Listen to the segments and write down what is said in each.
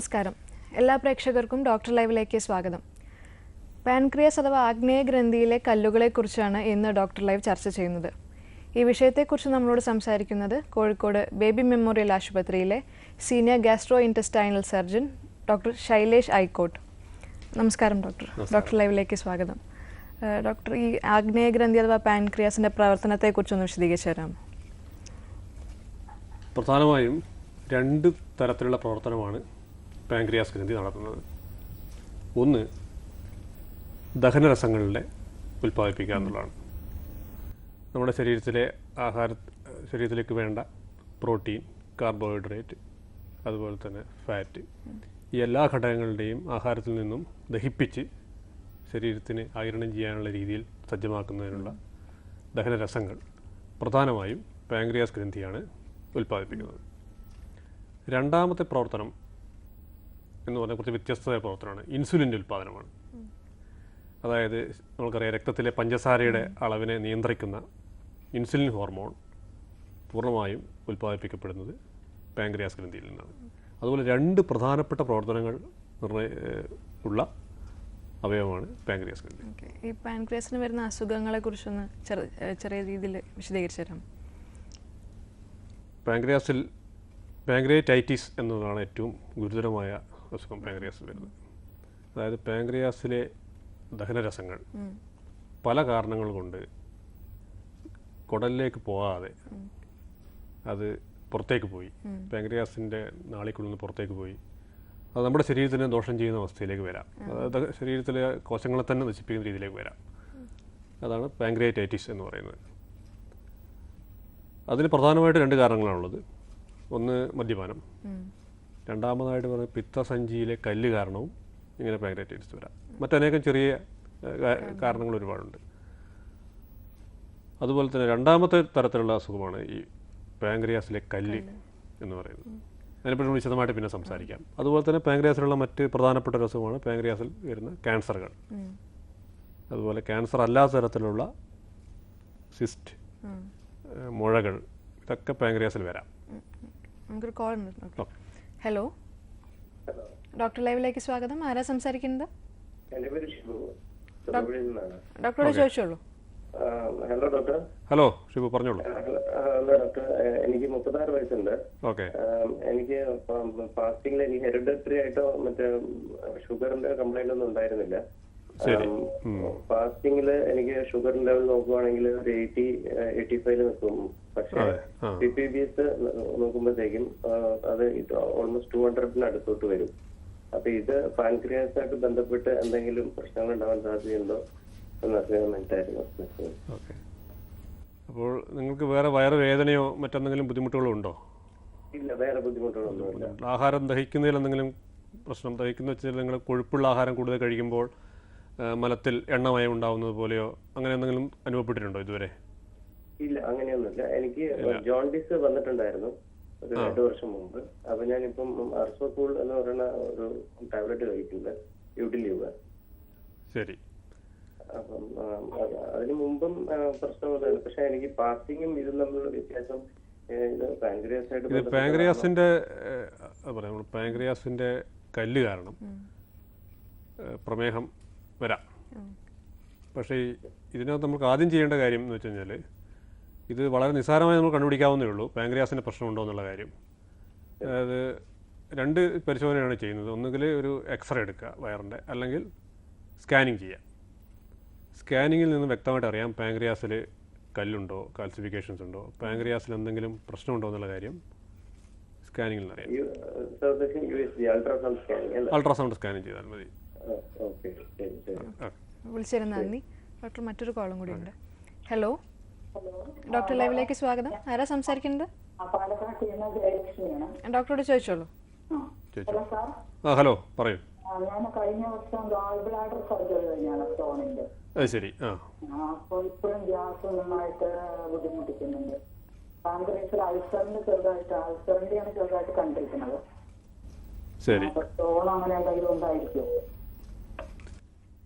നമസ്കാരം. എല്ലാ പ്രേക്ഷകർക്കും ഡോക്ടർ ലൈവിലേക്ക് സ്വാഗതം. പാൻക്രിയാസ് അഥവാ ആഗ്നേയ ഗ്രന്ഥിയിലെ കല്ലുകളെക്കുറിച്ചാണ് ഇന്ന് ഡോക്ടർ ലൈവ് ചർച്ച ചെയ്യുന്നത്. ഈ വിഷയത്തെക്കുറിച്ച് നമ്മളോട് സംസാരിക്കുന്നത് കോഴിക്കോട് ബേബി മെമ്മോറിയൽ ആശുപത്രിയിലെ senior gastrointestinal surgeon doctor Shailesh Aikot. നമസ്കാരം ഡോക്ടർ. ഡോക്ടർ ലൈവിലേക്ക് സ്വാഗതം. ഡോക്ടർ ഈ ആഗ്നേയ ഗ്രന്ഥി അഥവാ പാൻക്രിയാസിന്റെ പ്രവർത്തനത്തെക്കുറിച്ചൊന്ന് വിശദീകരിച്ചു തരാമോ പ്രധാനമായും രണ്ട് തരത്തിലുള്ള പ്രവർത്തനമാണ് പാൻക്രിയാസ് ഗ്രന്ഥി നടത്തുന്നത്? ഒന്ന് ദഹനരസങ്ങളുടെ ഉൽപ്പാദിപ്പിക്കുക എന്നുള്ളതാണ്. നമ്മുടെ ശരീരത്തിലെ ആഹാര ശരീരത്തിലേക്ക് വേണ്ട പ്രോട്ടീൻ കാർബോഹൈഡ്രേറ്റ് അതുപോലെ തന്നെ ഫാറ്റ് ഈ എല്ലാ ഘടകങ്ങളുടെയും ആഹാരത്തിൽ നിന്നും ദഹിപ്പിച്ച് ശരീരത്തിന് ആകിരണം ചെയ്യാനുള്ള രീതിയിൽ സജ്ജമാക്കുന്നതിനുള്ള ദഹനരസങ്ങൾ പ്രധാനമായും പാങ്ക്രിയാസ് ഗ്രന്ഥിയാണ് ഉൽപ്പാദിപ്പിക്കുന്നത്. രണ്ടാമത്തെ പ്രവർത്തനം എന്ന് പറഞ്ഞാൽ കുറച്ച് വ്യത്യസ്തമായ പ്രവർത്തനമാണ് ഇൻസുലിന്റെ ഉൽപ്പാദനമാണ് അതായത് നമുക്കറിയാം രക്തത്തിലെ പഞ്ചസാരയുടെ അളവിനെ നിയന്ത്രിക്കുന്ന ഇൻസുലിൻ ഹോർമോൺ പൂർണമായും ഉൽപ്പാദിപ്പിക്കപ്പെടുന്നത് പാങ്ക്രിയാസ് ഗ്രന്ഥിയിൽ നിന്നാണ്. അതുപോലെ രണ്ട് പ്രധാനപ്പെട്ട പ്രവർത്തനങ്ങൾ നിർണയ ഉള്ള അവയവമാണ് പാങ്ക്രിയാസ് ഗ്രന്ഥി ഈ പാൻക്രിയാസിന് വരുന്ന അസുഖങ്ങളെ കുറിച്ചൊന്ന് ചെറിയ രീതിയിൽ വിശദീകരിച്ചു തരാം. പാൻക്രിയാസിൽ പാൻക്രിയറ്റൈറ്റിസ് എന്നതാണ് ഏറ്റവും ഗുരുതരമായ അസുഖം പാങ്ക്രിയാസിൽ വരുന്നത്. അതായത് പാങ്ക്രിയാസിലെ ദഹനരസങ്ങൾ പല കാരണങ്ങൾ കൊണ്ട് കുടലിലേക്ക് പോകാതെ അത് പുറത്തേക്ക് പോയി. പാങ്ക്രിയാസിന്റെ നാളിക്കുള്ളിൽ നിന്ന് പുറത്തേക്ക് പോയി. അത് നമ്മുടെ ശരീരത്തിന് ദോഷം ചെയ്യുന്ന അവസ്ഥയിലേക്ക് വരാം. അതായത് ശരീരത്തിലെ കോശങ്ങളെ തന്നെ നശിപ്പിക്കുന്ന രീതിയിലേക്ക് വരാം. അതാണ് പാങ്ക്രിയറ്റൈറ്റിസ് എന്ന് പറയുന്നത്. അതിന് പ്രധാനമായിട്ട് രണ്ട് കാരണങ്ങളാണുള്ളത്. ഒന്ന് മദ്യപാനം. രണ്ടാമതായിട്ട് പറഞ്ഞ പിത്തസഞ്ചിയിലെ കല്ല് കാരണവും ഇങ്ങനെ പാൻക്രിയറ്റൈറ്റിസ് വരാം. മറ്റനേകം ചെറിയ കാരണങ്ങൾ ഒരുപാടുണ്ട്. അതുപോലെ തന്നെ രണ്ടാമത്തെ തരത്തിലുള്ള അസുഖമാണ് ഈ പാങ്ക്രിയാസിലെ കല്ല് എന്ന് പറയുന്നത്. അതിനെപ്പറ്റി നമ്മൾ വിശദമായിട്ട് പിന്നെ സംസാരിക്കാം. അതുപോലെ തന്നെ പാങ്ക്രിയാസിലുള്ള മറ്റ് പ്രധാനപ്പെട്ട ഒരു അസുഖമാണ് പാങ്ക്രിയാസിൽ വരുന്ന ക്യാൻസറുകൾ അതുപോലെ ക്യാൻസർ അല്ലാത്ത തരത്തിലുള്ള സിസ്റ്റ് മുഴകൾ ഇതൊക്കെ പാങ്ക്രിയാസിൽ വരാം. നമുക്കൊരു കോൾ ഓക്കെ. ഹലോ ഡോക്ടർ ലൈവിലേക്ക് സ്വാഗതം. ആരാ സംസാരിക്കുന്നത്? ഡോക്ടറോട് ചോദിച്ചോളൂ. Hello doctor. ഹലോ ഷിബു പറഞ്ഞോളൂ. Hello doctor. എനിക്ക് മുപ്പത്താറ് വയസ്സുണ്ട്. ഓക്കെ. എനിക്ക് ഫാസ്റ്റിംഗിൽ എനിക്ക് ഹെറിഡറ്ററി ആയിട്ടോ മറ്റേ ഷുഗറിന്റെ കംപ്ലൈന്റ് ഒന്നും ഉണ്ടായിരുന്നില്ല. ഫാസ്റ്റിംഗിൽ എനിക്ക് ഷുഗർ ലെവൽ നോക്കുവാണെങ്കിൽ ഒരു എയ്റ്റി എയ്റ്റി ഫൈവ് നിൽക്കും. പക്ഷേ പി പി ബി എസ് നോക്കുമ്പോഴത്തേക്കും അത് ഓൾമോസ്റ്റ് ടു ഹൺഡ്രഡിന് അടുത്തോട്ട് വരും. അപ്പൊ ഇത് പാൻക്രിയാസ് ആയിട്ട് ബന്ധപ്പെട്ട് എന്തെങ്കിലും പ്രശ്നങ്ങൾ ഉണ്ടാവാൻ സാധ്യതയുണ്ടോ അപ്പോൾ നിങ്ങൾക്ക് വേറെ വയറുവേദനയോ മറ്റെന്തെങ്കിലും ബുദ്ധിമുട്ടുകളോ ഉണ്ടോ? ഇല്ല വേറെ ബുദ്ധിമുട്ടുകളൊന്നുമില്ല. ആഹാരം ദഹിക്കുന്നതിൽ എന്തെങ്കിലും പ്രശ്നം ദഹിക്കുന്ന വെച്ചാൽ നിങ്ങൾ കൊഴുപ്പുള്ള ആഹാരം കൂടുതൽ കഴിക്കുമ്പോൾ മലത്തിൽ എണ്ണമയം ഉണ്ടാവുന്നത് പോലെയോ അങ്ങനെ എന്തെങ്കിലും അനുഭവപ്പെട്ടിട്ടുണ്ടോ ഇതുവരെ? ഇല്ല അങ്ങനെയൊന്നുമില്ല. എനിക്ക് ജോണ്ടിസ് വന്നിട്ടുണ്ടായിരുന്നു. ഒരു രണ്ടു വർഷം മുമ്പ്. അപ്പൊ ഞാനിപ്പം അർസോകൂൾ എന്ന് പറയുന്ന ഒരു ടാബ്ലറ്റ് കഴിക്കുന്നത് യൂട്ടിലീവ് ശരി. അപ്പം അതിനു മുമ്പും പ്രശ്നമൊന്നുമില്ല പക്ഷെ എനിക്ക് പാസ്റ്റിങ്ങും ഇതും തമ്മിലുള്ള വ്യത്യാസം ഇത് പറയാം. നമ്മൾ കല്ല് കാരണം പ്രമേഹം വരാം. പക്ഷേ ഇതിനകത്ത് നമുക്ക് ആദ്യം ചെയ്യേണ്ട കാര്യം എന്ന് വെച്ച് കഴിഞ്ഞാൽ ഇത് വളരെ നിസ്സാരമായി നമ്മൾ കണ്ടുപിടിക്കാവുന്നേ ഉള്ളൂ. പാങ്ക്രിയാസിന്റെ പ്രശ്നമുണ്ടോ എന്നുള്ള കാര്യം. അതായത് രണ്ട് പരിശോധനയാണ് ചെയ്യുന്നത്. ഒന്നുകിൽ ഒരു എക്സ്റേ എടുക്കുക വയറിന്റെ അല്ലെങ്കിൽ സ്കാനിങ് ചെയ്യുക. സ്കാനിങ്ങിൽ നിന്ന് വ്യക്തമായിട്ട് അറിയാം പാങ്ക്രിയാസിൽ കല്ലുണ്ടോ കാൽസിഫിക്കേഷൻസ് ഉണ്ടോ പാങ്ക്രിയാസിൽ എന്തെങ്കിലും പ്രശ്നമുണ്ടോ എന്നുള്ള കാര്യം സ്കാനിങ്ങിൽ നിന്ന് അറിയാം. അൾട്രാസൗണ്ട് സ്കാനിങ് ചെയ്താൽ മതി. ഓക്കെ നന്ദി. ഡോക്ടർ മറ്റൊരു കോളും കൂടി ഉണ്ട്. ഹലോ? ഡോക്ടർ ലൈവിലേക്ക് സ്വാഗതം. ആരാ സംസാരിക്കുന്നത്? ഡോക്ടറോട് ചോദിച്ചോളൂ. Hello sir. ആ ഹലോ പറയൂ. ആ, ഞാൻ കഴിഞ്ഞ വർഷം ഗാൾ ബ്ലാഡർ സർജറി കഴിഞ്ഞാണ് സ്റ്റോണിന്റെ ശരി ആ. അപ്പോൾ ഇപ്പോഴും ഗ്യാസ് നന്നായിട്ട് ബുദ്ധിമുട്ടിക്കുന്നുണ്ട്. പാൻക്രീസിൽ അൾസറിന്റെ ചെറുതായിട്ട് അൾസറിന്റെയാണ് ചെറുതായിട്ട് കണ്ടിരിക്കുന്നത്. ശരി. സ്റ്റോൺ അങ്ങനെ എന്തെങ്കിലും ഉണ്ടായിരിക്കും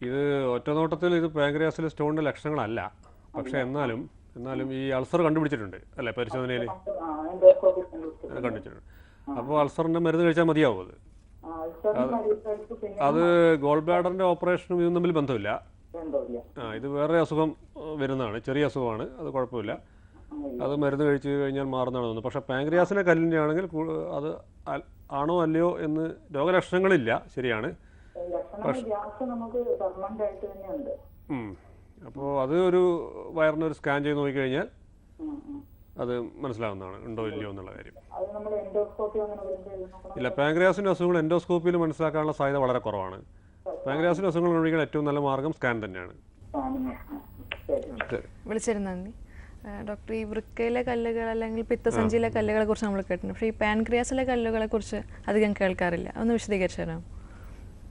ഇത് ഒറ്റ നോട്ടത്തിൽ ഇത് പാങ്ക്രിയാസിലെ സ്റ്റോണിന്റെ ലക്ഷണങ്ങളല്ല. പക്ഷെ എന്നാലും എന്നാലും ഈ അൾസർ കണ്ടുപിടിച്ചിട്ടുണ്ട്. അല്ലെ? പരിശോധനയിൽ? കണ്ടുപിടിച്ചിട്ടുണ്ട് അപ്പോൾ അൾസറിന്റെ മരുന്ന് കഴിച്ചാൽ മതിയാവും അത്. അത് ഗോൾ ബ്ലാഡറിന്റെ ഓപ്പറേഷനും ഇതും തമ്മിൽ ബന്ധമില്ല. ആ ഇത് വേറെ അസുഖം വരുന്നതാണ്. ചെറിയ അസുഖമാണ്. അത് കുഴപ്പമില്ല. അത് മരുന്ന് കഴിച്ച് കഴിഞ്ഞാൽ മാറുന്നതാണ് തോന്നുന്നത് പക്ഷേ പാങ്ക്രിയാസിലെ കല്ലിന്റെ ആണെങ്കിൽ അത് ആണോ അല്ലയോ എന്ന് രോഗലക്ഷണങ്ങളില്ല. ശരിയാണ്. ലക്ഷണങ്ങൾ അത് ഒരു വയറിന് ഒരു വയറിനൊരു സ്കാൻ ചെയ്ത് നോക്കിക്കഴിഞ്ഞാൽ. അത് മനസ്സിലാവുന്നതാണ് ഉണ്ടോ ഇല്ലയോ എന്നുള്ള കാര്യം. അത് നമ്മൾ എൻഡോസ്കോപ്പി അങ്ങനെ വരുമ്പോൾ ഇല്ല പാങ്ക്രിയാസിന്റെ അസുഖങ്ങൾ എൻഡോസ്കോപ്പിയിൽ മനസ്സിലാക്കാനുള്ള സാധ്യത വളരെ കുറവാണ്. പാങ്ക്രിയാസിന്റെ അസുഖങ്ങൾ ഒഴികെ ഏറ്റവും നല്ല മാർഗം സ്കാൻ തന്നെയാണ്. വിളിച്ചിരുന്നു നന്ദി. ഡോക്ടർ ഈ വൃക്കയിലെ കല്ലുകൾ അല്ലെങ്കിൽ പിത്തസഞ്ചിയിലെ കല്ലുകളെ കുറിച്ച് നമ്മൾ കേട്ടിട്ടുണ്ട്. പക്ഷേ ഈ പാൻക്രിയാസിലെ കല്ലുകളെ കുറിച്ച് അധികം കേൾക്കാറില്ല. ഒന്ന് വിശദീകരിച്ചു തരാം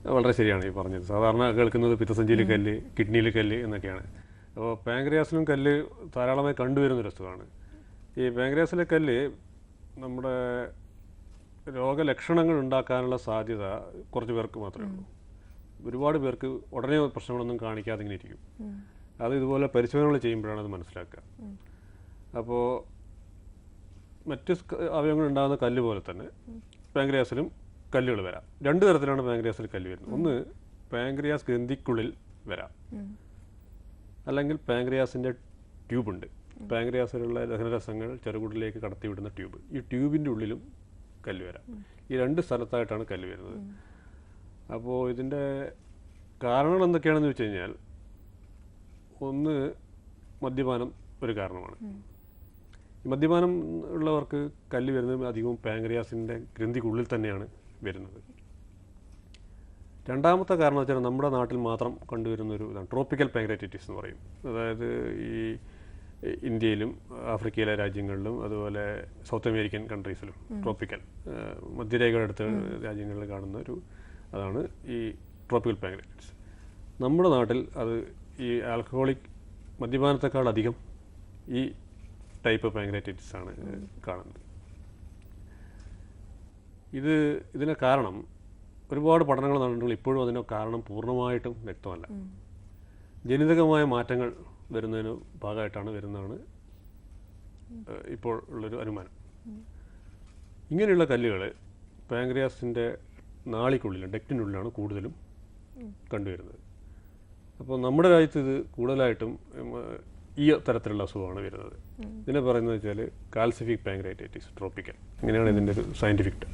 വളരെ ശരിയാണ് ഈ പറഞ്ഞത്. സാധാരണ കേൾക്കുന്നത് പിത്തസഞ്ചിയിൽ കല്ല് കിഡ്നിയിൽ കല്ല് എന്നൊക്കെയാണ്. അപ്പോൾ പാങ്ക്രിയാസിലും കല്ല് ധാരാളമായി കണ്ടുവരുന്നൊരു വസ്തുവാണ്. ഈ പാങ്ക്രിയാസിലെ കല്ല് നമ്മുടെ രോഗലക്ഷണങ്ങൾ ഉണ്ടാക്കാനുള്ള സാധ്യത കുറച്ച് പേർക്ക് മാത്രമേ ഉള്ളൂ. ഒരുപാട് പേർക്ക് ഉടനെ പ്രശ്നങ്ങളൊന്നും കാണിക്കാതെ ഇങ്ങനെ ഇരിക്കും. അത് ഇതുപോലെ പരിശോധനകൾ ചെയ്യുമ്പോഴാണ് അത് മനസ്സിലാക്കുക. അപ്പോൾ മറ്റ് അവയവങ്ങൾ ഉണ്ടാകുന്ന കല്ല് പോലെ തന്നെ പാങ്ക്രിയാസിലും കല്ലുകൾ വരാം. രണ്ട് തരത്തിലാണ് പാങ്ക്രിയാസിൽ കല്ല് വരുന്നത്. ഒന്ന് പാങ്ക്രിയാസ് ഗ്രന്ഥിക്കുള്ളിൽ വരാം. അല്ലെങ്കിൽ പാങ്ക്രിയാസിന്റെ ട്യൂബുണ്ട്. പാങ്ക്രിയാസിലുള്ള ദഹനരസങ്ങൾ ചെറുകുടലിലേക്ക് കടത്തിവിടുന്ന ട്യൂബ്. ഈ ട്യൂബിന്റെ ഉള്ളിലും കല്ല് വരാം. ഈ രണ്ട് സ്ഥലത്തായിട്ടാണ് കല്ല് വരുന്നത്. അപ്പോൾ ഇതിന്റെ കാരണങ്ങൾ എന്തൊക്കെയാണെന്ന് വെച്ച് കഴിഞ്ഞാൽ ഒന്ന് മദ്യപാനം ഒരു കാരണമാണ്. ഈ മദ്യപാനം ഉള്ളവർക്ക് കല്ല് വരുന്നത് അധികവും പാങ്ക്രിയാസിന്റെ ഗ്രന്ഥിക്കുള്ളിൽ തന്നെയാണ്. വരുന്നത്. രണ്ടാമത്തെ കാരണം വെച്ചാൽ നമ്മുടെ നാട്ടിൽ മാത്രം കണ്ടുവരുന്നൊരു ഇതാണ് ട്രോപ്പിക്കൽ പാങ്ക്രൈറ്റിസ് എന്ന് പറയും. അതായത് ഈ ഇന്ത്യയിലും ആഫ്രിക്കയിലെ രാജ്യങ്ങളിലും അതുപോലെ സൗത്ത് അമേരിക്കൻ കൺട്രീസിലും ട്രോപ്പിക്കൽ മധ്യരേഖയുടെ അടുത്ത രാജ്യങ്ങളിൽ കാണുന്ന ഒരു അതാണ് ഈ ട്രോപ്പിക്കൽ പാങ്ക്രൈറ്റിസ് നമ്മുടെ നാട്ടിൽ അത് ഈ ആൽക്കഹോളിക് മദ്യപാനത്തെക്കാൾ അധികം ഈ ടൈപ്പ് പാങ്ക്രൈറ്റിറ്റിസ് ആണ് കാണുന്നത്. ഇത് ഇതിന് കാരണം ഒരുപാട് പഠനങ്ങൾ നടന്നിട്ടുള്ള ഇപ്പോഴും അതിന് കാരണം പൂർണമായിട്ടും വ്യക്തമല്ല. ജനിതകമായ മാറ്റങ്ങൾ വരുന്നതിന് ഭാഗമായിട്ടാണ് വരുന്നതാണ് ഇപ്പോൾ ഉള്ളൊരു അനുമാനം. ഇങ്ങനെയുള്ള കല്ലുകൾ പാങ്ക്രിയാസിന്റെ നാളിക്കുള്ളിൽ ഡെക്റ്റിനുള്ളിലാണ് കൂടുതലും കണ്ടുവരുന്നത്. അപ്പോൾ നമ്മുടെ രാജ്യത്ത് ഇത് കൂടുതലായിട്ടും ഈ തരത്തിലുള്ള അസുഖമാണ് വരുന്നത്. ഇതിനെ പറയുന്നത് വെച്ചാൽ കാൽസിഫിക് പാങ്ക്രൈറ്റൈറ്റിസ് ട്രോപ്പിക്കൽ. ഇങ്ങനെയാണ് ഇതിന്റെ ഒരു സയന്റിഫിക് ടേം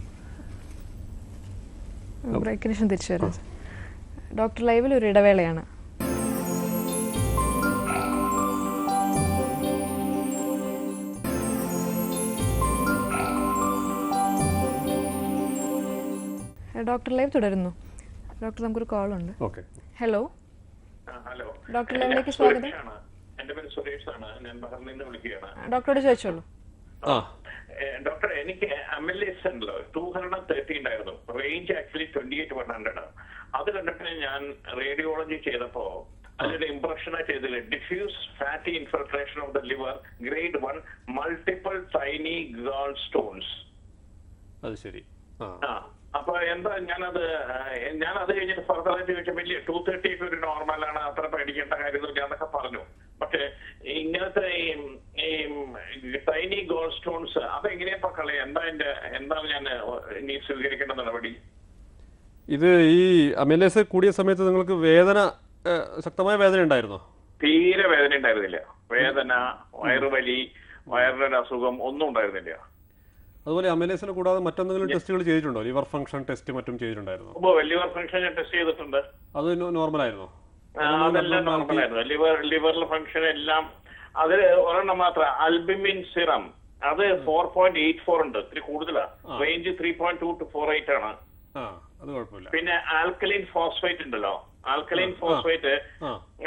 ബ്രേക്കിന് ശേഷം തിരിച്ചു വരാം. ഡോക്ടർ ലൈവിൽ ഒരു ഇടവേളയാണ്. ഡോക്ടർ ലൈവ് തുടരുന്നു. ഡോക്ടർ നമുക്കൊരു കോൾ ഉണ്ട് ഓക്കെ. ഹലോ. ഹലോ. ഡോക്ടർ ലൈവിലേക്ക് സ്വാഗതം. ഡോക്ടറോട് ചോദിച്ചോളൂ. ഡോക്ടർ എനിക്ക് അമലേസ് ഉണ്ടല്ലോ. ടൂ ഹൺഡ്രഡ് തേർട്ടി ഉണ്ടായിരുന്നു. Range actually twenty eight one hundred അത് കണ്ടിട്ട് ഞാൻ റേഡിയോളജി ചെയ്തപ്പോ അതിന്റെ ഇംപ്രഷൻ ചെയ്തത് diffuse fatty infiltration of the liver grade one multiple tiny gallstones അത് ശരി. ആ. അപ്പൊ എന്താ ഞാനത് ഞാൻ അത് കഴിഞ്ഞിട്ട് ഫർദർ ആയിട്ട് ചോദിച്ചപ്പോൾ വലിയ ടൂ തേർട്ടി ഒക്കെ ഒരു നോർമലാണ് അത്ര പേടിക്കേണ്ട കാര്യമൊന്നുമില്ല എന്നൊക്കെ പറഞ്ഞു. പക്ഷെ ഇങ്ങനത്തെ ഈ ടൈനി ഗോൾ സ്റ്റോൺസ് അതെങ്ങനെയാ കളി? എന്താ എന്റെ എന്താണ് ഞാൻ ഇനി സ്വീകരിക്കേണ്ട നടപടി? ഇത് ഈ അമലേസ് കൂടിയ സമയത്ത് നിങ്ങൾക്ക് വേദന ശക്തമായ വേദന ഉണ്ടായിരുന്നോ? തീരെ വേദന ഉണ്ടായിരുന്നില്ല. വേദന വയറുവലി വയറിന്റെ അസുഖം ഒന്നും ഉണ്ടായിരുന്നില്ല. അതുപോലെ അമലേസിനെ കൂടാതെ മറ്റെന്തെങ്കിലും ടെസ്റ്റുകൾ ചെയ്തിട്ടുണ്ടോ? ലിവർ ഫംഗ്ഷൻ ടെസ്റ്റ് മറ്റും ചെയ്തിട്ടുണ്ടായിരുന്നു? ലിവർ ഫംഗ്ഷൻ ഞാൻ ടെസ്റ്റ് ചെയ്തിട്ടുണ്ട്. അത് നോർമൽ ആയിരുന്നോ അതെല്ലാം നോർമലായിരുന്നു ലിവർ ലിവറിലെ ഫംഗ്ഷൻ എല്ലാം അതിൽ ഒരെണ്ണം മാത്രം അൽബിമിൻ സിറം അത് ഫോർ പോയിന്റ് എയ്റ്റ് ഫോർ ഉണ്ട്. ഇത്തിരി കൂടുതലാണ് range three point two to four eight ആണ്. അത് പിന്നെ ആൽക്കലൈൻ ഫോസ്ഫേറ്റ് ഉണ്ടല്ലോ. ആൽക്കലൈൻ ഫോസ്ഫേറ്റ്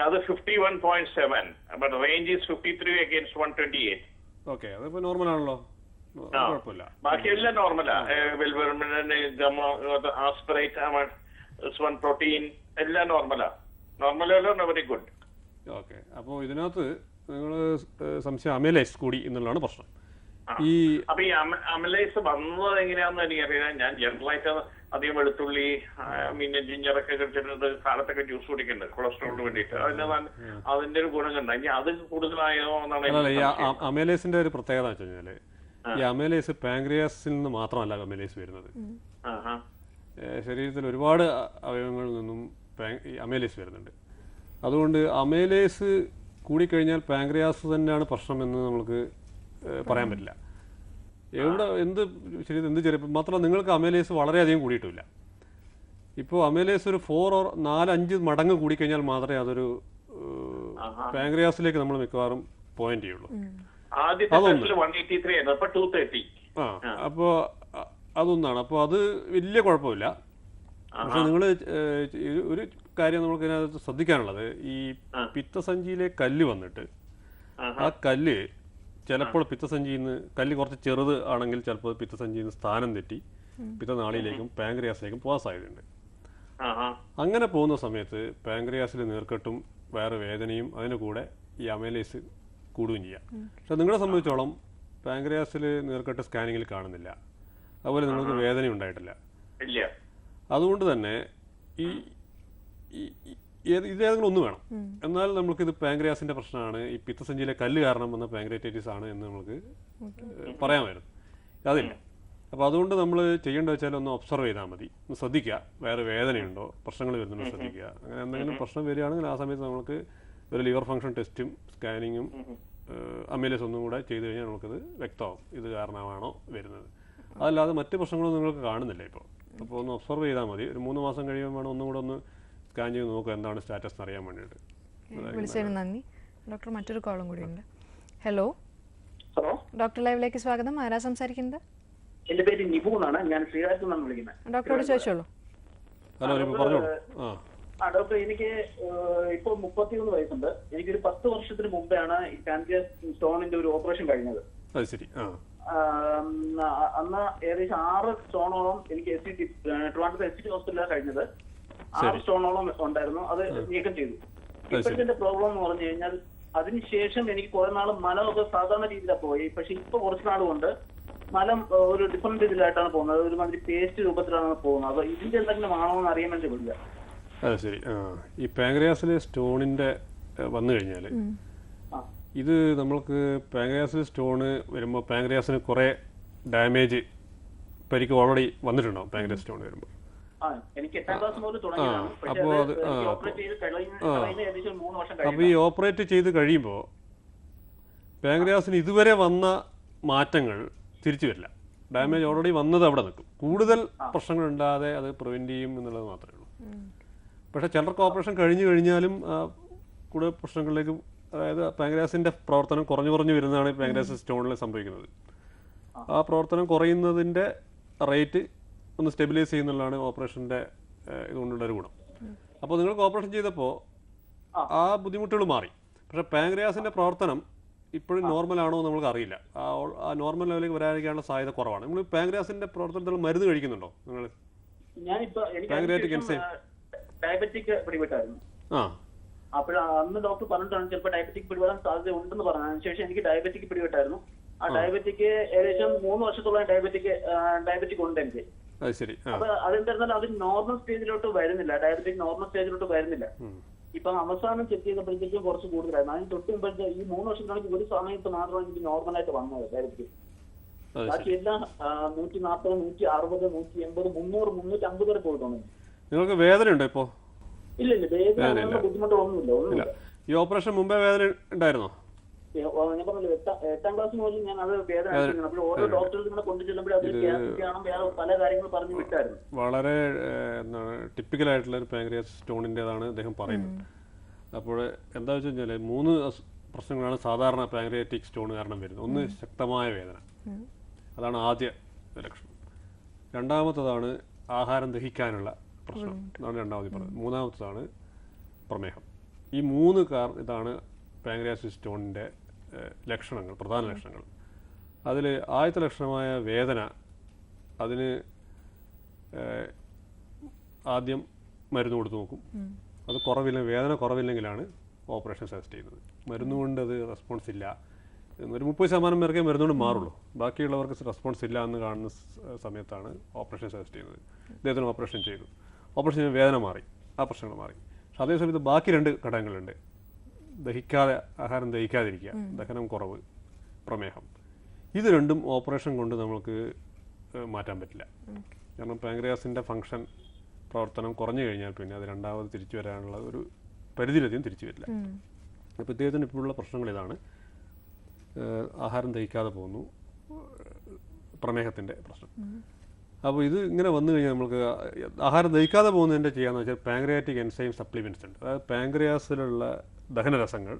അത് fifty one point seven but range is fifty three against one twenty eight okay അതിപ്പോ നോർമൽ ആണല്ലോ. അത് ബാക്കിയെല്ലാം നോർമലാ ആസ്പിറേറ്റ് വൺ പ്രോട്ടീൻ എല്ലാം നോർമലാ നോർമൽ വെരി ഗുഡ് ഓക്കെ അപ്പോൾ ഇതിനകത്ത് നിങ്ങൾ സംശയം അമലേസ് കൂടി എന്നുള്ളതാണ് പ്രശ്നം. ഈ അപ്പൊ ഈ അമലേസ് വന്നത് എങ്ങനെയാന്ന് എനിക്കറിയാം ഞാൻ ജനറലായിട്ട് അധികം വെളുത്തുള്ളി പിന്നെ ജിഞ്ചറൊക്കെ കഴിച്ചിട്ട് കാലത്തൊക്കെ ജ്യൂസ് കുടിക്കുന്നുണ്ട് കൊളസ്ട്രോളിന് വേണ്ടിയിട്ട്. അതിന്റെ അതിന്റെ ഒരു ഗുണം കണ്ട? ഇനി അത് കൂടുതലായോ എന്നാണ് അമലേസിന്റെ ഒരു പ്രത്യേകത വെച്ച് കഴിഞ്ഞാൽ ഈ അമലേസ് പാങ്ക്രിയാസിൽ നിന്ന് മാത്രമല്ല അമേലേസ് വരുന്നത്. ശരീരത്തിൽ ഒരുപാട് അവയവങ്ങളിൽ നിന്നും അമേലേസ് വരുന്നുണ്ട്. അതുകൊണ്ട് അമേലേസ് കൂടിക്കഴിഞ്ഞാൽ പാങ്ക്രിയാസ് തന്നെയാണ് പ്രശ്നമെന്ന് നമുക്ക് പറയാൻ പറ്റില്ല. എവിടെ എന്ത് ശരി എന്ത് ചെറിയ മാത്രമല്ല നിങ്ങൾക്ക് അമേലേസ് വളരെയധികം കൂടിയിട്ടില്ല ഇപ്പോൾ അമേലേസ് ഒരു ഫോർ ഓർ നാല് അഞ്ച് മടങ്ങ് കൂടിക്കഴിഞ്ഞാൽ മാത്രമേ അതൊരു പാങ്ക്രിയാസിലേക്ക് നമ്മൾ മിക്കവാറും പോയിന്റ് ചെയ്യുള്ളൂ. അതൊന്ന്. ആ അപ്പോൾ അതൊന്നാണ്. അപ്പോൾ അത് വലിയ കുഴപ്പമില്ല. പക്ഷെ നിങ്ങൾ ഒരു കാര്യം നമുക്ക് ഇതിനകത്ത് ശ്രദ്ധിക്കാനുള്ളത്. ഈ പിത്തസഞ്ചിയിലെ കല്ല് വന്നിട്ട് ആ കല്ല് ചിലപ്പോൾ പിത്തസഞ്ചിയിൽ നിന്ന് കല്ല് കുറച്ച് ചെറുത് ആണെങ്കിൽ ചിലപ്പോൾ പിത്തസഞ്ചിയിൽ നിന്ന് സ്ഥാനം തെറ്റി പിത്തനാളിയിലേക്കും പാങ്ക്രിയാസിലേക്കും പോകാൻ സാധ്യതയുണ്ട് അങ്ങനെ പോകുന്ന സമയത്ത് പാങ്ക്രിയാസിൽ നീർക്കെട്ടും വേറെ വേദനയും അതിന് കൂടെ ഈ അമേലേസ് കൂടുകയും ചെയ്യാം. പക്ഷെ നിങ്ങളെ സംബന്ധിച്ചോളം പാങ്ക്രിയാസിൽ നീർക്കെട്ട് സ്കാനിങ്ങിൽ കാണുന്നില്ല. അതുപോലെ നിങ്ങൾക്ക് വേദന ഉണ്ടായിട്ടില്ല ഇല്ല. അതുകൊണ്ട് തന്നെ ഈ ഇതേതെങ്കിലും ഒന്ന് വേണം. എന്നാൽ നമുക്കിത് പാങ്ക്രിയാസിന്റെ പ്രശ്നമാണ് ഈ പിത്തസഞ്ചിയിലെ കല്ല് കാരണം വന്ന പാങ്ക്രിയറ്റൈറ്റിസ് ആണ് എന്ന് നമുക്ക് പറയാമായിരുന്നു. അതില്ല. അപ്പോൾ അതുകൊണ്ട് നമ്മൾ ചെയ്യേണ്ടത് വെച്ചാൽ ഒന്ന് ഒബ്സർവ് ചെയ്താൽ മതി. ഒന്ന് ശ്രദ്ധിക്കുക. വേറെ വേദനയുണ്ടോ? പ്രശ്നങ്ങൾ വരുന്നുണ്ടോ ശ്രദ്ധിക്കുക. അങ്ങനെ എന്തെങ്കിലും പ്രശ്നം വരികയാണെങ്കിൽ ആ സമയത്ത് നമുക്ക് ഒരു ലിവർ ഫംഗ്ഷൻ ടെസ്റ്റും സ്കാനിങ്ങും അമേലസ് ഒന്നും കൂടെ ചെയ്തു കഴിഞ്ഞാൽ നമുക്കത് വ്യക്തമാവും. ഇത് കാരണമാണോ വരുന്നത്. അതല്ലാതെ മറ്റ് പ്രശ്നങ്ങളൊന്നും നിങ്ങൾക്ക് കാണുന്നില്ല ഇപ്പോൾ. അപ്പോൾ ഒന്ന് ഒബ്സർവ് ചെയ്താൽ മതി. ഒരു മൂന്ന് മാസം കഴിയുമ്പോൾ വേണം ഒന്നും കൂടെ ഒന്ന് സ്കാൻ ചെയ്ത് നോക്കുക എന്താണ് സ്റ്റാറ്റസ് എന്ന് അറിയാൻ വേണ്ടിയിട്ട്. വിളിച്ചതിന് നന്ദി. ഡോക്ടർ മറ്റൊരു കോളും കൂടിയുണ്ട് ഹലോ. ഹലോ. ഡോക്ടർ ലൈവിലേക്ക് സ്വാഗതം. ആരാ സംസാരിക്കുന്നത്? എന്റെ പേര് നിപു എന്നാണ്. ഞാൻ ശ്രീരാജ് എന്നാണ് വിളിക്കുന്നത്. ഡോക്ടറോട് ചോദിച്ചോളൂ. ഹലോ ഇപ്പോൾ പറഞ്ഞോളൂ. ആ. ഡോക്ടർ എനിക്ക് ഇപ്പോൾ മുപ്പത്തി മുപ്പത്തിയൊന്ന് വയസ്സുണ്ട്. എനിക്കൊരു പത്ത് വർഷത്തിന് മുമ്പാണ് ഈ പാൻക്രിയാസ് സ്റ്റോണിന്റെ ഒരു ഓപ്പറേഷൻ കഴിഞ്ഞത്. അത് ശരി. അന്ന് ഏകദേശം ആറ് സ്റ്റോണോളം എനിക്ക് എസ് സി ടി ട്രിവാൻഡ്രത്ത് എസ് സി ടി ഹോസ്പിറ്റലിലാണ് കഴിഞ്ഞത്. ആറ് സ്റ്റോണോളം ഉണ്ടായിരുന്നു. അത് നീക്കം ചെയ്തു. ഇപ്പോഴത്തെ പ്രോബ്ലം എന്ന് പറഞ്ഞു കഴിഞ്ഞാൽ അതിനുശേഷം എനിക്ക് കുറെ നാൾ മലമൊക്കെ സാധാരണ രീതിയിലാണ് പോയി. പക്ഷെ ഇപ്പൊ കുറച്ച് നാൾ കൊണ്ട് മലം ഒരു ഡിഫറെന്റ് രീതിയിലായിട്ടാണ് പോകുന്നത്. ഒരുമാതിരി പേസ്റ്റ് രൂപത്തിലാണ് പോകുന്നത്. അപ്പൊ ഇതിന്റെ എന്തെങ്കിലും ആണോ എന്ന് അറിയാൻ വേണ്ടി വിളിക്കുക അത് ശരി. ഈ പാങ്ക്രിയാസിലെ സ്റ്റോണിന്റെ വന്നു കഴിഞ്ഞാൽ ഇത് നമ്മൾക്ക് പാങ്ക്രിയാസിൽ സ്റ്റോണ് വരുമ്പോൾ പാങ്ക്രിയാസിന് കുറേ ഡാമേജ് പരിക്ക് ഓൾറെഡി വന്നിട്ടുണ്ടാവും പാങ്ക്രിയാസ് സ്റ്റോൺ വരുമ്പോൾ ആ എനിക്ക് എട്ടാം ക്ലാസ് മുതൽ തുടങ്ങിയതാണ്. അപ്പോ അത് അപ്പോൾ ഈ ഓപ്പറേറ്റ് ചെയ്ത് കഴിയുമ്പോൾ പാങ്ക്രിയാസിന് ഇതുവരെ വന്ന മാറ്റങ്ങൾ തിരിച്ചു വരില്ല. ഡാമേജ് ഓൾറെഡി വന്നത് അവിടെ നിൽക്കും. കൂടുതൽ പ്രശ്നങ്ങൾ ഉണ്ടാതെ അത് പ്രിവെന്റ് ചെയ്യും എന്നുള്ളത് മാത്രമേ ഉള്ളൂ. പക്ഷേ ചിലർക്ക് ഓപ്പറേഷൻ കഴിഞ്ഞു കഴിഞ്ഞാലും കൂടുതൽ പ്രശ്നങ്ങളിലേക്ക് അതായത് പാങ്ക്രാസിന്റെ പ്രവർത്തനം കുറഞ്ഞു കുറഞ്ഞു വരുന്നതാണ് പാങ്ക്രാസ് സ്റ്റോണിൽ സംഭവിക്കുന്നത്. ആ. പ്രവർത്തനം കുറയുന്നതിന്റെ റേറ്റ് ഒന്ന് സ്റ്റെബിലൈസ് ചെയ്യുന്നുള്ളതാണ് ഓപ്പറേഷന്റെ ഇതുകൊണ്ടുള്ള ഒരു ഗുണം. അപ്പോൾ നിങ്ങൾക്ക് ഓപ്പറേഷൻ ചെയ്തപ്പോൾ ആ. ബുദ്ധിമുട്ടുകൾ മാറി. പക്ഷേ പാങ്ക്രിയാസിന്റെ പ്രവർത്തനം ഇപ്പോഴും നോർമൽ ആണോ എന്ന് നമുക്ക് അറിയില്ല. ആ നോർമൽ ലെവലിലേക്ക് വരാതിരിക്കാനുള്ള സാധ്യത കുറവാണ്. നിങ്ങൾ പാങ്ക്രിയാസിന്റെ പ്രവർത്തനത്തിൽ മരുന്ന് കഴിക്കുന്നുണ്ടോ നിങ്ങൾ? enzyme. ആ, ഡയബറ്റിക് ആ. അപ്പോൾ അന്ന് ഡോക്ടർ പറഞ്ഞിട്ടാണ് ചിലപ്പോൾ ഡയബറ്റിക് പിടിപെടാൻ സാധ്യത ഉണ്ടെന്ന് പറഞ്ഞു. അതിനുശേഷം എനിക്ക് ഡയബറ്റിക് പിടിപെട്ടായിരുന്നു. ആ ഡയബറ്റിക് ഏകദേശം മൂന്ന് വർഷത്തോളം ഡയബറ്റിക് ഡയബറ്റിക് ഉണ്ട് എനിക്ക്. അത് ശരി. അപ്പൊ അതെന്തായിരുന്നാലും അത് നോർമൽ സ്റ്റേജിലോട്ട് വരുന്നില്ല. ഡയബറ്റിക് നോർമൽ സ്റ്റേജിലോട്ട് വരുന്നില്ല. ഇപ്പൊ അവസാനം ചെക്ക് ചെയ്തപ്പോഴത്തേക്കും കുറച്ച് കൂടുതലായിരുന്നു. അതിന് തൊട്ട് മുമ്പ് ഈ മൂന്ന് വർഷത്തിനാണെങ്കിൽ ഒരു സമയത്ത് മാത്രമാണ് എനിക്ക് നോർമൽ ആയിട്ട് വന്നത് ഡയബറ്റിക് ബാക്കി എല്ലാം നൂറ്റി നാൽപ്പത് നൂറ്റി അറുപത് നൂറ്റി എൺപത് മുന്നൂറ് മുന്നൂറ്റി അമ്പത് വരെ പോയിട്ടുണ്ട്. നിങ്ങൾക്ക് വേദന ഉണ്ടോ ഇപ്പോൾ? ഇല്ല ഇല്ല വേദന ബുദ്ധിമുട്ടൊന്നുമില്ല ഇല്ല. ഒന്നുമില്ല. ഈ ഓപ്പറേഷൻ മുമ്പേ വേദന ഉണ്ടായിരുന്നോ? ഞാൻ പറഞ്ഞല്ലോ എട്ടാം എട്ടാം ക്ലാസ് മുതൽ ഞാൻ അത് വേദന. അപ്പോൾ ഓരോ കൊണ്ടു വേറെ പല കാര്യങ്ങൾ പറഞ്ഞു വിട്ടായിരുന്നു. വളരെ എന്താണ് ടിപ്പിക്കൽ ടിപ്പിക്കലായിട്ടുള്ള ഒരു പാങ്ക്രിയാസ് സ്റ്റോണിന്റെതാണ് അദ്ദേഹം പറയുന്നത്. അപ്പോൾ എന്താ വെച്ച് കഴിഞ്ഞാൽ മൂന്ന് പ്രശ്നങ്ങളാണ് സാധാരണ പാങ്ക്രിയാറ്റിക് സ്റ്റോൺ കാരണം വരുന്നത്. ഒന്ന് ശക്തമായ വേദന. അതാണ് ആദ്യ ലക്ഷണം. രണ്ടാമത്തതാണ് ആഹാരം ദഹിക്കാനുള്ള പ്രശ്നം. അതാണ് രണ്ടാമത് പറഞ്ഞത്. മൂന്നാമത്തതാണ് പ്രമേഹം. ഈ മൂന്ന് കാർ ഇതാണ് പാങ്ക്രിയാസിസ് സ്റ്റോണിന്റെ ലക്ഷണങ്ങൾ പ്രധാന ലക്ഷണങ്ങൾ. അതിൽ ആദ്യത്തെ ലക്ഷണമായ വേദന അതിന് ആദ്യം മരുന്ന് കൊടുത്ത് നോക്കും. അത് കുറവില്ല വേദന കുറവില്ലെങ്കിലാണ് ഓപ്പറേഷൻ സജസ്റ്റ് ചെയ്യുന്നത്. മരുന്ന് കൊണ്ട് അത് റെസ്പോൺസ് ഇല്ല. ഒരു മുപ്പത് ശതമാനം പേർക്കേ മരുന്നുകൊണ്ട് മാറുള്ളൂ. ബാക്കിയുള്ളവർക്ക് റെസ്പോൺസ് ഇല്ല എന്ന് കാണുന്ന സമയത്താണ് ഓപ്പറേഷൻ സജസ്റ്റ് ചെയ്യുന്നത്. ഇദ്ദേഹത്തിന് ഓപ്പറേഷൻ ചെയ്തു. ഓപ്പറേഷൻ വേദന മാറി ആ പ്രശ്നങ്ങൾ മാറി. പക്ഷെ അതേസമയത്ത് ബാക്കി രണ്ട് ഘടകങ്ങളുണ്ട്. ദഹിക്കാതെ ആഹാരം ദഹിക്കാതിരിക്കുക ദഹനം കുറവ് പ്രമേഹം. ഇത് രണ്ടും ഓപ്പറേഷൻ കൊണ്ട് നമുക്ക് മാറ്റാൻ പറ്റില്ല. കാരണം പാങ്ക്രിയാസിന്റെ ഫങ്ഷൻ പ്രവർത്തനം കുറഞ്ഞു കഴിഞ്ഞാൽ പിന്നെ അത് രണ്ടാമത് തിരിച്ചു വരാനുള്ള ഒരു പരിധിയിലധികം തിരിച്ചു വരില്ല. അപ്പോൾ ഇദ്ദേഹത്തിന് ഇപ്പോഴുള്ള പ്രശ്നങ്ങൾ ഇതാണ്. ആഹാരം ദഹിക്കാതെ പോകുന്നു. പ്രമേഹത്തിന്റെ പ്രശ്നം. അപ്പോൾ ഇത് ഇങ്ങനെ വന്നു കഴിഞ്ഞാൽ നമുക്ക് ആഹാരം ദഹിക്കാതെ പോകുന്നതിന്റെ ചെയ്യാന്ന് വെച്ചാൽ പാങ്ക്രിയാറ്റിക് എൻസൈം സപ്ലിമെന്റ്സ് ഉണ്ട്. അതായത് പാങ്ക്രിയാസിലുള്ള ദഹനരസങ്ങൾ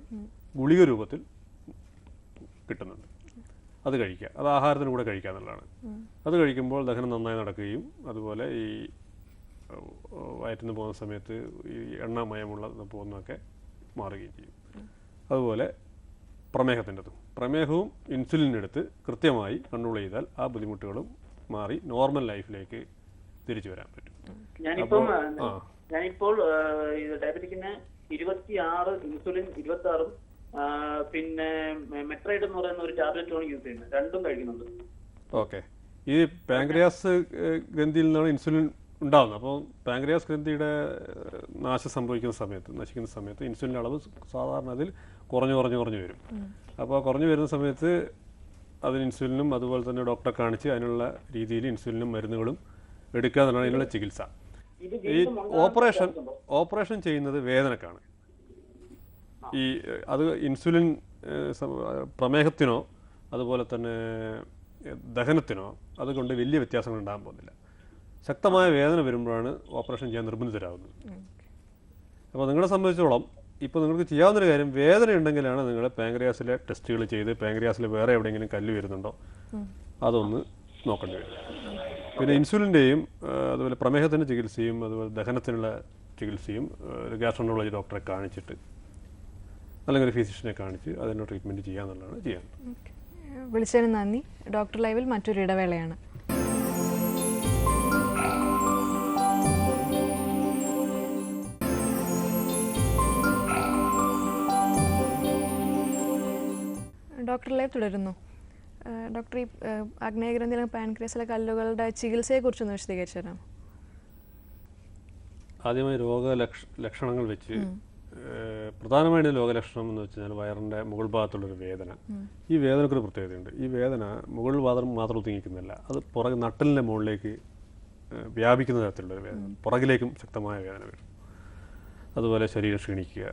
ഗുളിക രൂപത്തിൽ കിട്ടുന്നുണ്ട്. അത് കഴിക്കുക. അത് ആഹാരത്തിന് കൂടെ കഴിക്കുക എന്നുള്ളതാണ്. അത് കഴിക്കുമ്പോൾ ദഹനം നന്നായി നടക്കുകയും അതുപോലെ ഈ വയറ്റിന് പോകുന്ന സമയത്ത് ഈ എണ്ണമയമുള്ള പോകുന്നതൊക്കെ മാറുകയും ചെയ്യും. അതുപോലെ പ്രമേഹത്തിന്റെതും. പ്രമേഹവും ഇൻസുലിൻ എടുത്ത് കൃത്യമായി കൺട്രോൾ ചെയ്താൽ ആ ബുദ്ധിമുട്ടുകളും മാറി നോർമൽ ലൈഫിലേക്ക് തിരിച്ചു വരാൻ പറ്റും. ഞാനിപ്പം. ഞാനിപ്പോൾ ഡയബറ്റിക്കിന് ഇരുപത്തിയാറ് ഇൻസുലിൻ ഇരുപത്തി ആറും പിന്നെ മെട്രൈഡ് എന്ന് പറയുന്ന ഒരു ടാബ്ലറ്റുമാണ് യൂസ് ചെയ്യുന്നത്. രണ്ടും കഴിക്കുന്നുണ്ട്. ഓക്കെ. ഈ പാങ്ക്രിയാസ് ഗ്രന്ഥിയിൽ നിന്നാണ് ഇൻസുലിൻ ഉണ്ടാകുന്നത് അപ്പോൾ പാങ്ക്രിയാസ് ഗ്രന്ഥിയുടെ നാശം സംഭവിക്കുന്ന സമയത്ത് നശിക്കുന്ന സമയത്ത് ഇൻസുലിന്റെ അളവ് സാധാരണ അതിൽ കുറഞ്ഞു കുറഞ്ഞു കുറഞ്ഞു വരും. അപ്പോൾ കുറഞ്ഞു വരുന്ന സമയത്ത് അതിന് ഇൻസുലിനും അതുപോലെ തന്നെ ഡോക്ടറെ കാണിച്ച് അതിനുള്ള രീതിയിൽ ഇൻസുലിനും മരുന്നുകളും എടുക്കുക എന്നുള്ളതാണ് ഇതിനുള്ള ചികിത്സ. ഇത് ഈ ഓപ്പറേഷൻ ഓപ്പറേഷൻ ചെയ്യുന്നത് വേദനക്കാണ്. ഈ അത് ഇൻസുലിൻ പ്രമേഹത്തിനോ അതുപോലെ തന്നെ ദഹനത്തിനോ അതുകൊണ്ട് വലിയ വ്യത്യാസങ്ങൾ ഉണ്ടാകാൻ പോകുന്നില്ല. ശക്തമായ വേദന വരുമ്പോഴാണ് ഓപ്പറേഷൻ ചെയ്യാൻ നിർബന്ധിതരാകുന്നത്. അപ്പോൾ നിങ്ങളെ സംബന്ധിച്ചോളം ഇപ്പോൾ നിങ്ങൾക്ക് ചെയ്യാവുന്നൊരു കാര്യം വേദന ഉണ്ടെങ്കിലാണ് നിങ്ങൾ പാങ്ക്രിയാസിലെ ടെസ്റ്റുകൾ ചെയ്ത് പാങ്ക്രിയാസിൽ വേറെ എവിടെയെങ്കിലും കല്ല് വരുന്നുണ്ടോ? അതൊന്ന് നോക്കേണ്ടി വരും. പിന്നെ ഇൻസുലിന്റെയും അതുപോലെ പ്രമേഹത്തിന്റെ ചികിത്സയും അതുപോലെ ദഹനത്തിനുള്ള ചികിത്സയും ഒരു ഗ്യാസ്ട്രോണോളജി ഡോക്ടറെ കാണിച്ചിട്ട് അല്ലെങ്കിൽ ഒരു ഫിസിഷ്യനെ കാണിച്ച് അതിന്റെ ട്രീറ്റ്മെന്റ് ചെയ്യാന്നുള്ളതാണ് ചെയ്യാൻ. വിളിച്ചതിന് നന്ദി. ഡോക്ടർ ലൈവിൽ മറ്റൊരു ഇടവേളയാണ്. ഡോക്ടർ ലൈവ് തുടരുന്നു. ഡോക്ടർ ഈ ഏഹ് ആഗ്നേയഗ്രന്ഥിയിലെ പാൻക്രിയസിലെ കല്ലുകളുടെ ചികിത്സയെക്കുറിച്ചൊന്ന് വിശദീകരിച്ചു തരാം ആദ്യമായി രോഗ ലക്ഷണങ്ങൾ വെച്ച് പ്രധാനമായിട്ടും രോഗലക്ഷണം എന്ന് വെച്ചാൽ വയറിന്റെ മുകൾ ഭാഗത്തുള്ളൊരു വേദന. ഈ വേദനക്കൊരു പ്രത്യേകതയുണ്ട്. ഈ വേദന മുകൾ ഭാഗം മാത്രം ഒതുങ്ങിക്കുന്നില്ല അത് പുറകെ നട്ടലിന്റെ മുകളിലേക്ക് വ്യാപിക്കുന്ന തരത്തിലുള്ളൊരു വേദന. പുറകിലേക്കും ശക്തമായ വേദന വരും. അതുപോലെ ശരീരം ക്ഷീണിക്കുക.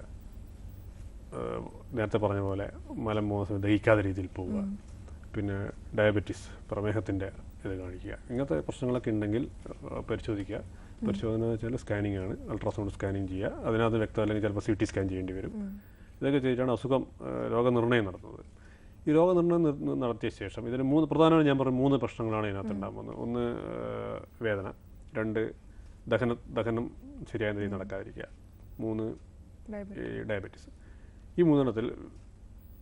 നേരത്തെ പറഞ്ഞ പോലെ മലമോസം ദഹിക്കാത്ത രീതിയിൽ പോവുക. പിന്നെ ഡയബറ്റിസ് പ്രമേഹത്തിന്റെ ഇത് കാണിക്കുക. ഇങ്ങനത്തെ പ്രശ്നങ്ങളൊക്കെ ഉണ്ടെങ്കിൽ പരിശോധിക്കുക. പരിശോധന എന്ന് വെച്ചാൽ സ്കാനിങ് ആണ്. അൾട്രാസൗണ്ട് സ്കാനിങ് ചെയ്യുക. അതിനകത്ത് വ്യക്തം അല്ലെങ്കിൽ ചിലപ്പോൾ സി ടി സ്കാൻ ചെയ്യേണ്ടി വരും. ഇതൊക്കെ ചെയ്തിട്ടാണ് അസുഖം രോഗനിർണയം നടത്തുന്നത്. ഈ രോഗനിർണയം നടത്തിയ ശേഷം ഇതിന് മൂന്ന് പ്രധാനമായി ഞാൻ പറഞ്ഞ മൂന്ന് പ്രശ്നങ്ങളാണ് ഇതിനകത്ത് ഉണ്ടാകുന്നത്. ഒന്ന് വേദന. രണ്ട് ദഹന ദഹനം ശരിയായ രീതിയിൽ നടക്കാതിരിക്കുക. മൂന്ന് ഡയബറ്റിസ്. ഈ മൂന്നെണ്ണത്തിൽ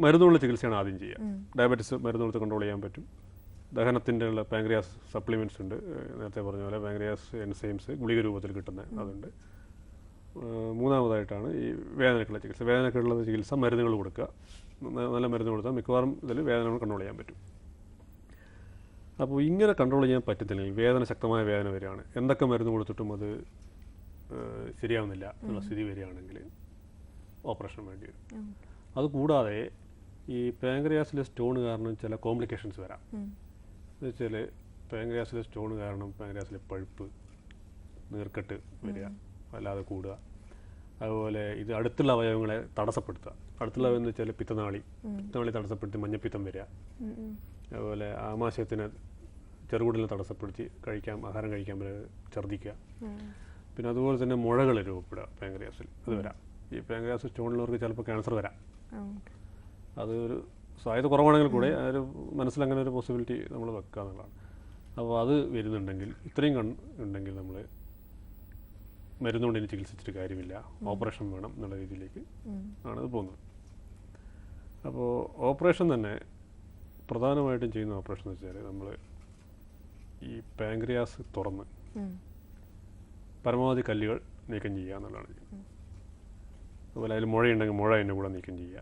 മരുന്നുള്ള ചികിത്സയാണ് ആദ്യം ചെയ്യുക. ഡയബറ്റിസ് മരുന്ന് കൊടുത്ത് കൺട്രോൾ ചെയ്യാൻ പറ്റും. ദഹനത്തിന്റെ ഉള്ള പാങ്ക്രിയാസ് സപ്ലിമെന്റ്സ് ഉണ്ട് നേരത്തെ പറഞ്ഞ പോലെ പാങ്ക്രിയാസ് എൻസൈംസ് ഗുളിക രൂപത്തിൽ കിട്ടുന്ന അതുണ്ട്. മൂന്നാമതായിട്ടാണ് ഈ വേദനക്കുള്ള ചികിത്സ. വേദനക്കുള്ള ചികിത്സ മരുന്നുകൾ കൊടുക്കുക. നല്ല മരുന്ന് കൊടുത്താൽ മിക്കവാറും ഇതിൽ വേദനകൾ കൺട്രോൾ ചെയ്യാൻ പറ്റും. അപ്പോൾ ഇങ്ങനെ കൺട്രോൾ ചെയ്യാൻ പറ്റത്തില്ലെങ്കിൽ വേദന ശക്തമായ വേദന വരികയാണ്. എന്തൊക്കെ മരുന്ന് കൊടുത്തിട്ടും അത് ശരിയാവുന്നില്ല എന്നുള്ള സ്ഥിതി വരികയാണെങ്കിൽ ഓപ്പറേഷൻ വേണ്ടി വരും. അതുകൂടാതെ ഈ പാങ്ക്രിയാസിലെ സ്റ്റോൺ കാരണം ചില കോംപ്ലിക്കേഷൻസ് വരാം. എന്ന് വെച്ചാൽ പാങ്ക്രിയാസിലെ സ്റ്റോൺ കാരണം പാങ്ക്രിയാസിലെ പഴുപ്പ് നീർക്കെട്ട് വരിക അല്ലാതെ കൂടുക. അതുപോലെ ഇത് അടുത്തുള്ള അവയവങ്ങളെ തടസ്സപ്പെടുത്തുക. അടുത്തുള്ള അവയവം എന്ന് വെച്ചാൽ പിത്തനാളി പിത്തനാളി തടസ്സപ്പെടുത്തി മഞ്ഞപ്പിത്തം വരിക. അതുപോലെ ആമാശയത്തിന് ചെറുകുടലിനെ തടസ്സപ്പെടുത്തി കഴിക്കാൻ ആഹാരം കഴിക്കാൻ പറ്റാതെ ഛർദ്ദിക്കുക. പിന്നെ അതുപോലെ തന്നെ മുഴകൾ രൂപപ്പെടുക പാങ്ക്രിയാസിൽ. അത് വരാം. ഈ പാങ്ക്രിയാസ് സ്റ്റോണിലുള്ളവർക്ക് ചിലപ്പോൾ ക്യാൻസർ വരാം. അത് ഒരു സാധ്യത കുറവാണെങ്കിൽ കൂടെ ആ ഒരു മനസ്സിലങ്ങനെ ഒരു പോസിബിലിറ്റി നമ്മൾ വെക്കുക എന്നുള്ളതാണ്. അപ്പോൾ അത് വരുന്നുണ്ടെങ്കിൽ ഇത്രയും കൺ ഉണ്ടെങ്കിൽ നമ്മൾ മരുന്നുകൊണ്ട് ഇനി ചികിത്സിച്ചിട്ട് കാര്യമില്ല. ഓപ്പറേഷൻ വേണം എന്നുള്ള രീതിയിലേക്ക് ആണ് ഇത് പോകുന്നത്. അപ്പോൾ ഓപ്പറേഷൻ തന്നെ പ്രധാനമായിട്ടും ചെയ്യുന്ന ഓപ്പറേഷൻ എന്ന് വെച്ചാൽ നമ്മൾ ഈ പാങ്ക്രിയാസ് തുറന്ന് പരമാവധി കല്ലുകൾ നീക്കം ചെയ്യുക എന്നുള്ളതാണ്. ചെയ്യുന്നത്. അതുപോലെ അതിൽ മുഴയുണ്ടെങ്കിൽ മുഴ അതിന്റെ കൂടെ നീക്കം ചെയ്യുക.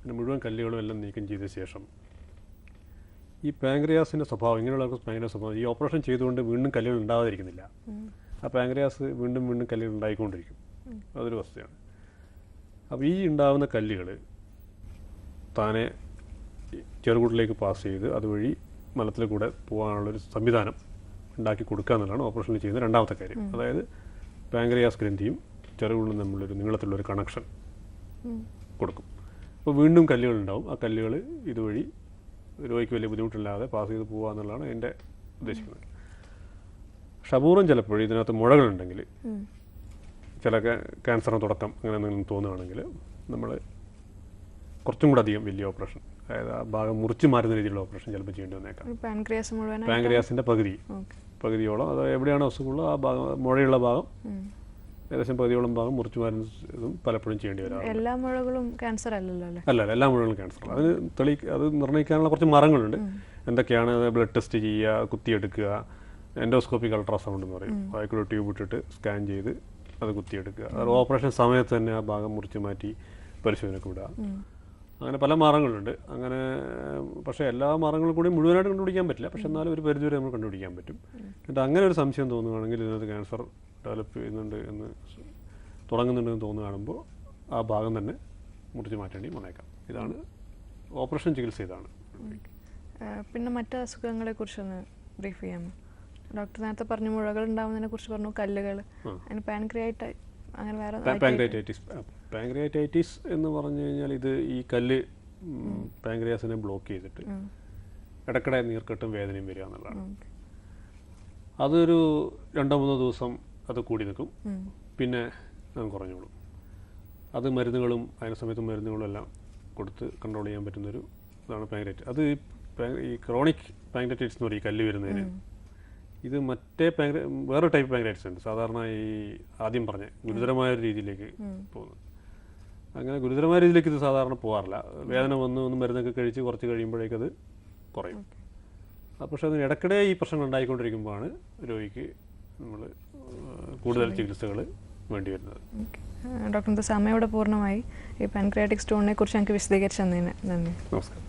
പിന്നെ മുഴുവൻ കല്ലുകളും എല്ലാം നീക്കം ചെയ്ത ശേഷം ഈ പാങ്ക്രിയാസിന്റെ സ്വഭാവം ഇങ്ങനെയുള്ളവർക്ക് പാങ്ക്രിയാസ് സ്വഭാവം ഈ ഓപ്പറേഷൻ ചെയ്തുകൊണ്ട് വീണ്ടും കല്ലുകൾ ഉണ്ടാകാതിരിക്കുന്നില്ല ആ പാങ്ക്രിയാസ് വീണ്ടും വീണ്ടും കല്ലുകൾ ഉണ്ടായിക്കൊണ്ടിരിക്കും. അതൊരു വസ്തുതയാണ് അപ്പോൾ ഈ ഉണ്ടാകുന്ന കല്ലുകൾ താനെ ചെറുകൂട്ടിലേക്ക് ചെറുകുട്ടിലേക്ക് പാസ് ചെയ്ത് അതുവഴി മലത്തിൽ കൂടെ പോകാനുള്ളൊരു സംവിധാനം ഉണ്ടാക്കി കൊടുക്കുക എന്നുള്ളതാണ് ഓപ്പറേഷനിൽ ചെയ്യുന്ന രണ്ടാമത്തെ കാര്യം. അതായത് പാങ്ക്രിയാസ് ഗ്രന്ഥിയും ചെറുകുള്ളും തമ്മിലൊരു നീളത്തിലുള്ളൊരു കണക്ഷൻ കൊടുക്കും. അപ്പോൾ വീണ്ടും കല്ലുകൾ ഉണ്ടാവും ആ കല്ലുകൾ ഇതുവഴി രോഗിക്ക് വലിയ ബുദ്ധിമുട്ടില്ലാതെ പാസ് ചെയ്ത് പോകുക എന്നുള്ളതാണ് എന്റെ ഉദ്ദേശിക്കുന്നത്. ഷബൂറും ചിലപ്പോൾ ഇതിനകത്ത് മുഴകളുണ്ടെങ്കിൽ ചില ക്യാൻസറിന് തുടക്കം അങ്ങനെ എന്തെങ്കിലും തോന്നുകയാണെങ്കിൽ നമ്മൾ കുറച്ചും കൂടെ അധികം വലിയ ഓപ്പറേഷൻ അതായത് ആ ഭാഗം മുറിച്ച് മാറ്റുന്ന രീതിയിലുള്ള ഓപ്പറേഷൻ ചിലപ്പോൾ ചെയ്യേണ്ടി വന്നേക്കാം. പാൻക്രിയാസിന്റെ പകുതി. പകുതിയോളം. അത് എവിടെയാണ് അസുഖമുള്ളത്? ആ ഭാഗം മുഴയുള്ള ഭാഗം. ഏകദേശം പകുതിയോളം ഭാഗം മുറിച്ചു മാറ്റുന്ന ഇതും പലപ്പോഴും ചെയ്യേണ്ടി വരാം എല്ലാ മുഴകളും ക്യാൻസർ അല്ലല്ലോ അല്ലേ അല്ല എല്ലാ മുഴകളും ക്യാൻസർ അതിന് തെളി അത് നിർണയിക്കാനുള്ള കുറച്ച് മാർഗങ്ങളുണ്ട് എന്തൊക്കെയാണ് ബ്ലഡ് ടെസ്റ്റ് ചെയ്യുക കുത്തിയെടുക്കുക എൻഡോസ്കോപ്പിക് അൾട്രാസൗണ്ട് എന്ന് പറയും. വായിക്കൂടെ ട്യൂബ് ഇട്ടിട്ട് സ്കാൻ ചെയ്ത് അത് കുത്തിയെടുക്കുക. അത് ഓപ്പറേഷൻ സമയത്ത് തന്നെ ആ ഭാഗം മുറിച്ചു മാറ്റി പരിശോധനയ്ക്ക് വിടുക. അങ്ങനെ പല മാർഗങ്ങളുണ്ട് അങ്ങനെ പക്ഷേ എല്ലാ മാർഗങ്ങളും കൂടി മുഴുവനായിട്ട് കണ്ടുപിടിക്കാൻ പറ്റില്ല. പക്ഷെ എന്നാലും ഒരു പരിധി വരെ നമുക്ക് കണ്ടുപിടിക്കാൻ പറ്റും. എന്നിട്ട് അങ്ങനെ ഒരു സംശയം തോന്നുകയാണെങ്കിൽ ഇതിനകത്ത് ക്യാൻസർ ഡെവലപ്പ് ചെയ്യുന്നുണ്ട് എന്ന് തുടങ്ങുന്നുണ്ട് തുടങ്ങുന്നുണ്ടെന്ന് തോന്നുന്നു കാണുമ്പോൾ ആ ഭാഗം തന്നെ മുറിച്ച് മാറ്റേണ്ടി വന്നേക്കാം. ഇതാണ് ഓപ്പറേഷൻ ചികിത്സ ഇതാണ്. പിന്നെ മറ്റ് അസുഖങ്ങളെ കുറിച്ചൊന്ന് ബ്രീഫ് ചെയ്യാമോ? ഡോക്ടർ നേരത്തെ പറഞ്ഞു മുഴകൾ ഉണ്ടാവുന്നതിനെ കുറിച്ച് പറഞ്ഞു കല്ലുകൾ. പാങ്ക്രിയാറ്റൈറ്റിസ് പാൻക്രിയായിട്ട് അങ്ങനെ വേറെ എന്ന് പറഞ്ഞു കഴിഞ്ഞാൽ ഇത് ഈ കല്ല് പാങ്ക്രിയാസിനെ ബ്ലോക്ക് ചെയ്തിട്ട് ഇടയ്ക്കിടെ നീർക്കെട്ടും വേദനയും വരിക എന്നുള്ളതാണ്. അതൊരു രണ്ടോ മൂന്നോ ദിവസം അത് കൂടി നിൽക്കും. പിന്നെ അത് കുറഞ്ഞോളും. അത് മരുന്നുകളും അതിന് സമയത്ത് മരുന്നുകളും എല്ലാം കൊടുത്ത് കൺട്രോൾ ചെയ്യാൻ പറ്റുന്നൊരു ഇതാണ് പാങ്ക്രൈറ്റ് അത് ഈ ക്രോണിക് പാങ്ക്രൈറ്റൈറ്റിസ് എന്ന് പറയും ഈ കല്ല് വരുന്നതിന്. ഇത് മറ്റേ പാങ്ക്ര വേറെ ടൈപ്പ് പാങ്ക്രൈറ്റിസ് ഉണ്ട്. സാധാരണ ഈ ആദ്യം പറഞ്ഞ ഗുരുതരമായ ഒരു രീതിയിലേക്ക് പോകുന്നത്. അങ്ങനെ ഗുരുതരമായ രീതിയിലേക്ക് ഇത് സാധാരണ പോകാറില്ല വേദന വന്ന് ഒന്ന് മരുന്നൊക്കെ കഴിച്ച് കുറച്ച് കഴിയുമ്പോഴേക്കത് കുറയും. പക്ഷേ അതിന് ഇടയ്ക്കിടെ ഈ പ്രശ്നങ്ങൾ ഉണ്ടായിക്കൊണ്ടിരിക്കുമ്പോഴാണ് രോഗിക്ക് നമ്മൾ കൂടുതൽ ചികിത്സകൾ വേണ്ടി വരുന്നത്. ഡോക്ടർ സമയം ഇവിടെ പൂർണമായി. ഈ പാൻക്രിയാറ്റിക് സ്റ്റോണിനെ കുറിച്ച് ഞങ്ങൾക്ക് വിശദീകരിച്ചു തന്നതിന് നന്ദി. നമസ്കാരം.